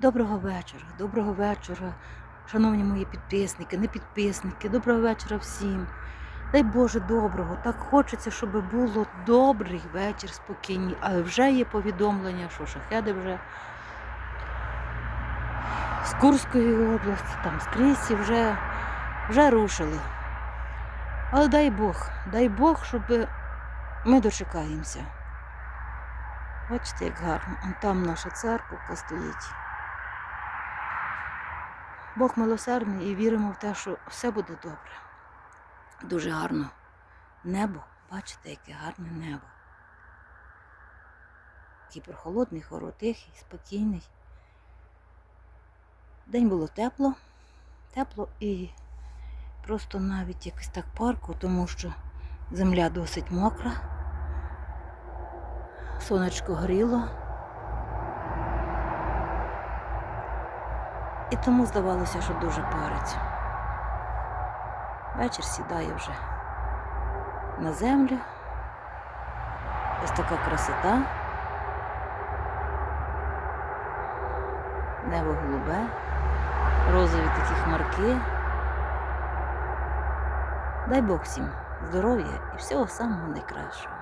Доброго вечора, доброго вечора, шановні мої підписники, не підписники, доброго вечора всім. Дай Боже доброго. Так хочеться, щоб було добрий вечір, спокійний, але вже є повідомлення, що шахеди вже з Курської області, там з Крісі вже, вже рушили. Але дай Бог, дай Бог, щоб ми дочекаємося. Бачите, як гарно. Там наша церква стоїть. Бог милосердний і віримо в те, що все буде добре. Дуже гарно. Небо, бачите, яке гарне небо. Такий прохолодний, хоро, тихий, спокійний. День було тепло, тепло і просто навіть якось так парку, тому що земля досить мокра, сонечко гріло. І тому здавалося, що дуже парить. Вечір сідає вже на землю. Ось така красота. Небо голубе, розові такі хмарки. Дай Бог всім здоров'я і всього самого найкращого.